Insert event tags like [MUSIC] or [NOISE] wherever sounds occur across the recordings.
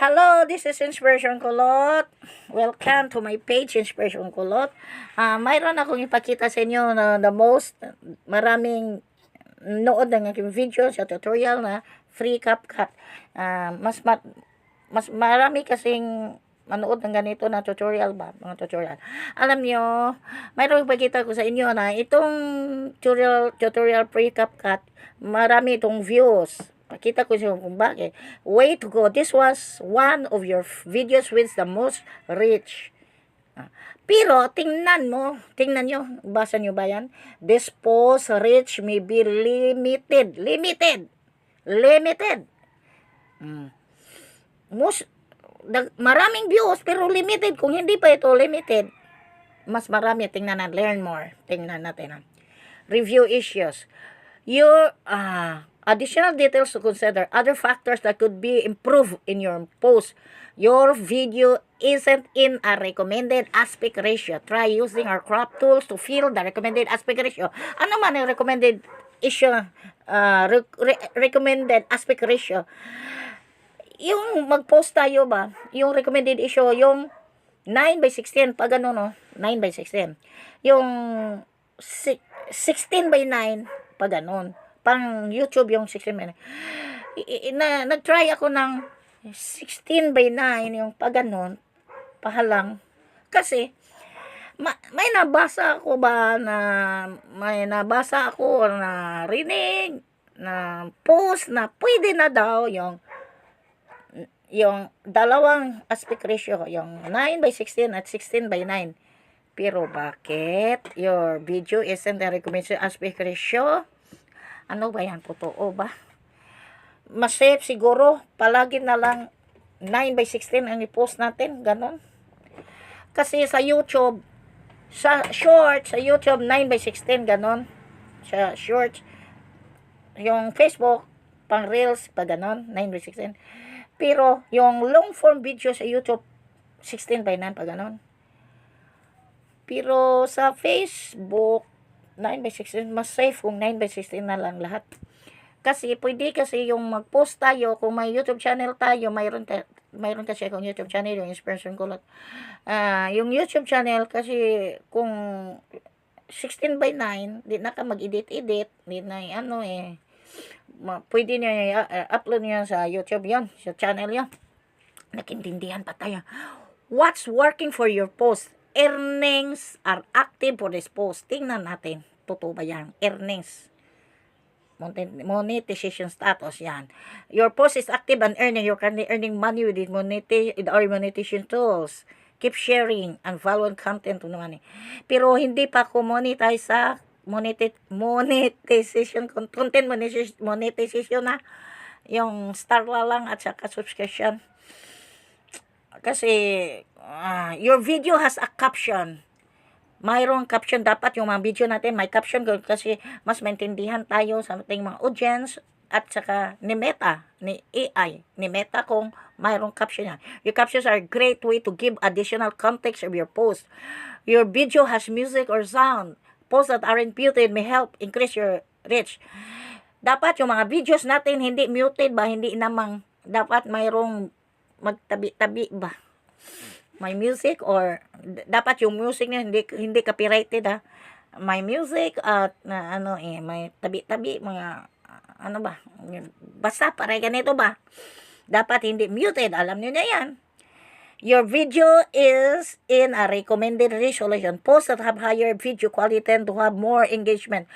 Hello, this is Inspiration Kulot. Welcome to my page, Inspiration Kulot. Ah, mayroon akong ipakita sa inyo na the most maraming nood ng aking video sa tutorial na free CapCut. Ah, mas ma- mas marami kasing manood ng ganito na tutorial ba, mga tutorial. Alam nyo, mayroong ipakita ko sa inyo na itong tutorial, tutorial free CapCut, marami itong views. Pakita ko sa inyo kung bakit. Way to go. This was one of your videos with the most reach. Ah, Pero, tingnan mo, tingnan nyo, basa nyo ba yan? This post reach may be limited. Limited. Limited. Mm. Most, maraming views, pero limited. Kung hindi pa ito limited, mas marami. Tingnan natin. Learn more. Tingnan natin. ah. Review issues. Your, ah, additional details to consider. Other factors that could be improved in your post. Your video isn't in a recommended aspect ratio. Try using our crop tools to fill the recommended aspect ratio. Ano man ang recommended issue, uh, re- re- recommended aspect ratio? Yung mag-post tayo ba, yung recommended issue, yung 9 by 16, pag ano no, 9 by 16. Yung si- 16 by 9, pag ganun. Pang YouTube yung 16 by 9. I- i- na, nag-try ako ng 16 by 9, yung pag ganun, pahalang. Kasi, ma- may nabasa ako ba na may nabasa ako na rinig na post na pwede na daw yung yung dalawang aspect ratio, yung 9 by 16 at 16 by 9. Pero bakit your video isn't a recommended aspect ratio? Ano ba yan? Totoo ba? Mas safe siguro, palagi na lang 9 by 16 ang i-post natin, ganon. Kasi sa YouTube, sa short, sa YouTube, 9 by 16, ganon. Sa short, yung Facebook, pang Reels, pa ganon, 9 by 16. Pero, yung long form video sa YouTube, 16 by 9, pa ganon. Pero, sa Facebook, 9 by 16, mas safe kung 9 by 16 na lang lahat. Kasi, pwede kasi yung mag-post tayo, kung may YouTube channel tayo, mayroon, ka, mayroon kasi akong YouTube channel, yung Inspiration Kulot. Ah, yung YouTube channel, kasi kung 16 by 9, di na ka mag-edit-edit, di na ano eh, pwede niya uh, upload niya sa YouTube yon sa channel yon Nakintindihan pa tayo. What's working for your post? Earnings are active for this post. Tingnan natin. Totoo ba yan? Earnings. Monet- Monetization status yan. Your post is active and earning. You're currently earning money with it moneti- with our monetization tools. Keep sharing and following content naman eh. Pero hindi pa ako monetize sa moneti- monetization con- content monetization, monetization na yung star la lang at saka subscription kasi ah, your video has a caption mayroong caption dapat yung mga video natin may caption ko kasi mas maintindihan tayo sa ating mga audience at saka ni Meta, ni AI, ni Meta kung mayroong caption yan. Your captions are a great way to give additional context of your post. Your video has music or sound. Posts that aren't muted may help increase your reach. Dapat yung mga videos natin hindi muted ba, hindi namang dapat mayroong magtabi-tabi ba may music or dapat yung music niya hindi hindi copyrighted ha may music at na ano eh may tabi-tabi mga ah, ano ba basta pare ganito ba dapat hindi muted alam niyo na yan Your video is in a recommended resolution. Posts that have higher video quality tend to have more engagement.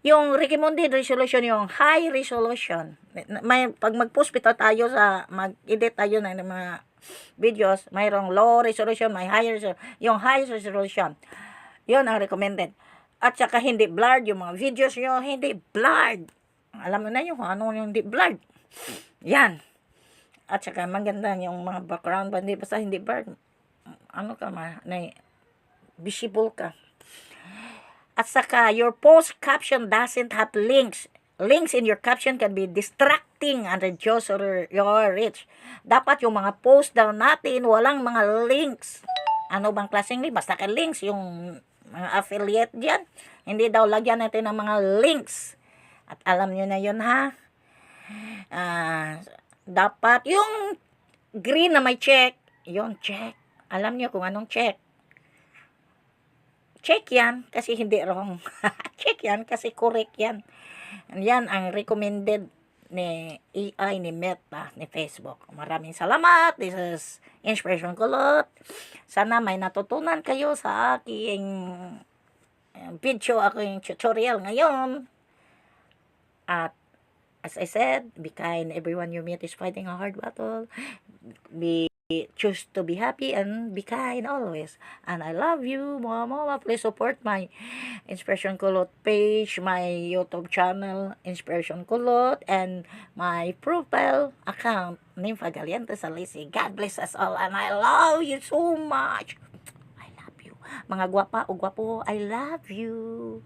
Yung recommended resolution, yung high resolution. May, pag mag-post pito tayo sa, mag-edit tayo ng mga videos, mayroong low resolution, may high resolution. Yung high resolution, yun ang recommended. At saka hindi blurred, yung mga videos nyo, hindi blurred. Alam mo na yung kung ano yung hindi blurred. Yan. At saka maganda yung mga background ba, hindi basta hindi blurred. Ano ka ma, na, visible ka. At saka, your post caption doesn't have links. Links in your caption can be distracting and reduce your, reach. Dapat yung mga post daw natin, walang mga links. Ano bang klaseng link? Basta ka links, yung mga affiliate dyan. Hindi daw lagyan natin ng mga links. At alam nyo na yun ha. Ah, dapat yung green na may check. Yon check. Alam niyo kung anong check. Check yan kasi hindi wrong. [LAUGHS] check yan kasi correct yan. Yan ang recommended ni AI, ni Meta, ni Facebook. Maraming salamat. This is Inspiration Kulot. Sana may natutunan kayo sa aking eh, video, aking tutorial ngayon. At as I said, be kind. Everyone you meet is fighting a hard battle. Be choose to be happy and be kind always. And I love you, mama, mama. Please support my Inspiration Kulot page, my YouTube channel, Inspiration Kulot, and my profile account, Nympha Galiente Salisi. God bless us all, and I love you so much. I love you. Mga gwapa o gwapo, I love you.